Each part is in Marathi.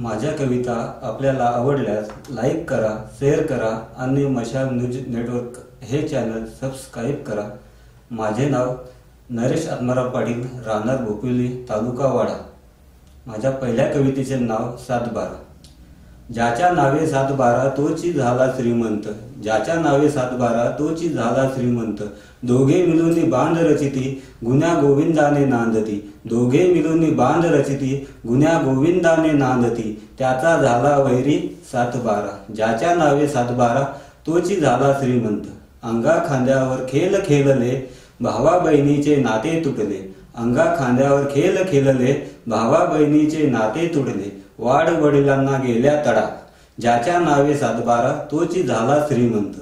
माझ्या कविता आपल्याला आवडल्यास लाईक करा शेअर करा आणि मशाल न्यूज नेटवर्क हे चॅनल सबस्क्राईब करा. माझे नाव नरेश आत्माराव पाटील राहणार बोपिवली तालुका वाडा. माझ्या पहिल्या कवितेचे नाव सातबारा. ज्याच्या नावे सातबारा तोची झाला श्रीमंत. ज्याच्या नावे सातबारा तोची झाला श्रीमंत. दोघे मिळून बांध रचिती गुन्ह्या गोविंदाने नांदती. दोघे मिळून बांध रचिती गुन्ह्या गोविंदाने नांदती. त्याचा झाला वैरी सातबारा. ज्याच्या नावे सातबारा तोची झाला श्रीमंत. अंगा खांद्यावर खेल खेळले भावा बहिणीचे नाते तुटले. अंगा खांद्यावर खेळ खेळले भावा बहिणीचे नाते तुटले. वाड वडिलांना गेल्या तडा ज्याच्या नावे सातबारा तोची झाला श्रीमंत.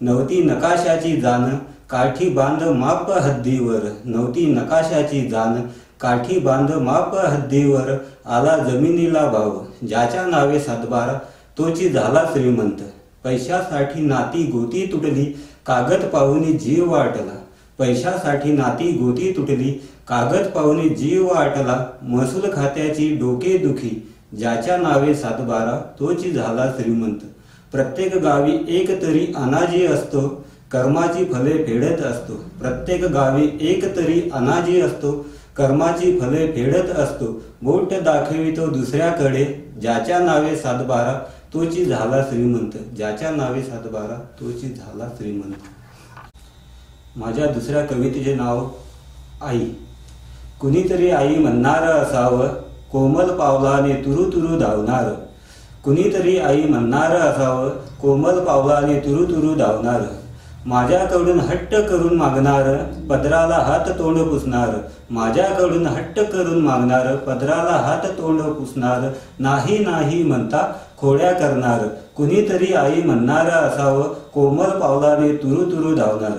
नवती नकाशाची जाण काठी बांध माप हद्दीवर. नवती नकाशाची जाण काठी बांध माप हद्दीवर. आला जमिनीला भाव ज्याच्या नावे सातबारा तोची झाला श्रीमंत. पैशासाठी नाती गोती तुटली कागद पाहुनी जीव वाटला. पैशासाठी नाती गोती तुटली कागद पाहुनी जीव वाटला. महसूल खात्याची डोके दुखी ज्याच्या नावे सातबारा तोची झाला श्रीमंत. प्रत्येक गावी एक तरी अनाजी असतो कर्माची फले फेडत असतो. प्रत्येक गावी एक तरी अनाजी असतो कर्माची फले फेडत असतो. बोट दाखवितो दुसऱ्याकडे ज्याच्या नावे सातबारा तोची झाला श्रीमंत. ज्याच्या नावे सातबारा तोची झाला श्रीमंत. माझ्या दुसऱ्या कवितेचे नाव आई. कुणीतरी आई म्हणणारं असावं कोमल पावलाने तुरु तुरु धावणार. कुणीतरी आई म्हणणार असावं कोमल पावलाने तुरु तुरु धावणार. माझ्याकडून हट्ट करून मागणार पदराला हात तोंड पुसणार. माझ्याकडून हट्ट करून मागणार पदराला हात तोंड पुसणार. नाही नाही म्हणता खोड्या करणार. कुणीतरी आई म्हणणार असावं कोमल पावलाने तुरु तुरु धावणार.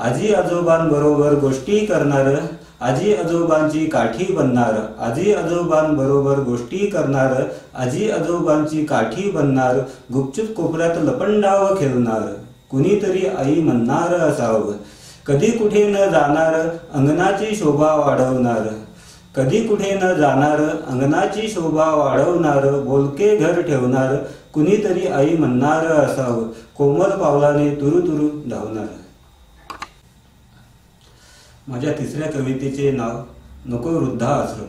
आजी आजोबांबरोबर गोष्टी करणार आजी आजोबांची काठी बनणार आजी आजोबांबरोबर गोष्टी करणार आजी आजोबांची काठी बनणार गुपचूप कोपऱ्यात लपंडाव खेळणार कुणीतरी आई म्हणणार असावं कधी कुठे न जाणार अंगणाची शोभा वाढवणार कधी कुठे न जाणार अंगणाची शोभा वाढवणार बोलके घर ठेवणार कुणीतरी आई म्हणणार असावं कोमल पावलाने तुरु धावणार. माझ्या तिसऱ्या कवितेचे नाव नको वृद्धाश्रम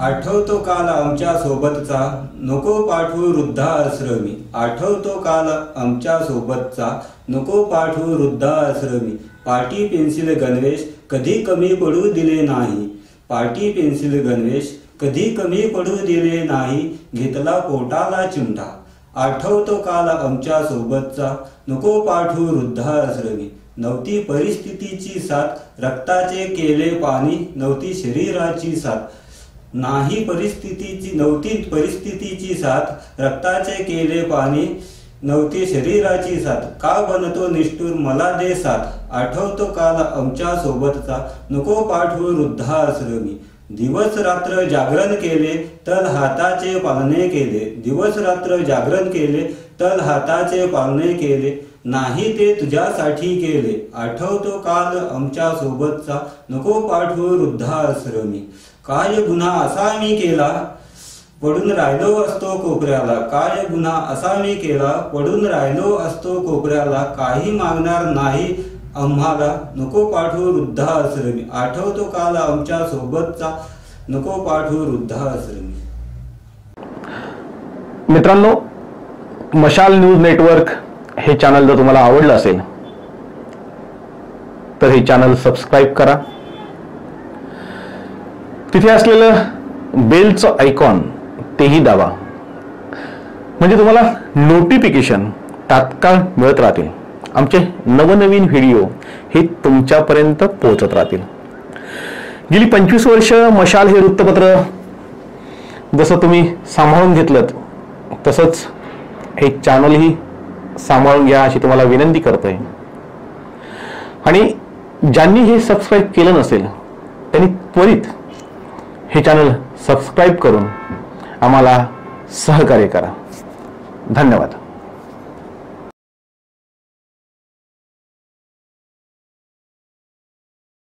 आठवतो काल आमच्या सोबतचा नको पाठवू वृद्धाश्रमी आठवतो काल आमच्या सोबतचा नको पाठवू वृद्धाश्रमी पाटी पेन्सिल गणवेश कधी कमी पडू दिले नाही. पाटी पेन्सिल गणवेश कधी कमी पडू दिले नाही. घेतला पोटाला चिमटा. आठवतो काल आमच्या सोबतचा नको पाठवू वृद्धाश्रमी नव्हती परिस्थितीची साथ रक्ताचे केले पाणी नव्हती शरीराची साथ. नाही परिस्थितीची नव्हती परिस्थितीची साथ रक्ताचे केले पाणी नव्हती शरीराची साथ. का बनतो निष्ठूर मला दे साथ. आठवतो काल आमच्या सोबतचा नको पाठवू वृद्धाश्रमी. दिवस रात्र जागरण केले तल हाताचे पालने केले. दिवस रात्र जागरण केले तल हाताचे पालने केले. नाही ते तुझ्यासाठी केले. आठवतो काल आमच्या सोबतचा. नको पाठवू वृद्धाश्रमी. काय गुन्हा असा मी केला? पडून राहिलो असतो कोपऱ्याला. काय गुन्हा असा मी केला? पडून राहिलो असतो कोपऱ्याला. काही मागणार नाही आम्हाला. नको पाठवू वृद्धाश्रमी. आठवतो काल आमच्या सोबतचा. नको पाठवू वृद्धाश्रमी. मित्रांनो मशाल न्यूज नेटवर्क हे चॅनल जर तुम्हाला आवडलं असेल तर हे चॅनल सबस्क्राईब करा. तिथे असलेलं बेलचं आयकॉन तेही दाबा. म्हणजे तुम्हाला नोटिफिकेशन तात्काळ मिळत राहतील. आमचे नवनवीन व्हिडिओ हे तुमच्यापर्यंत पोहोचत राहतील. गेली पंचवीस वर्ष मशाल हे वृत्तपत्र जसं तुम्ही सांभाळून घेतलं तसंच हे चॅनलही सांभाळून घ्या अशी तुम्हाला विनंती करतोय. आणि ज्यांनी हे सबस्क्राईब केलं नसेल त्यांनी त्वरित हे चॅनल सबस्क्राईब करून आम्हाला सहकार्य करा. धन्यवाद.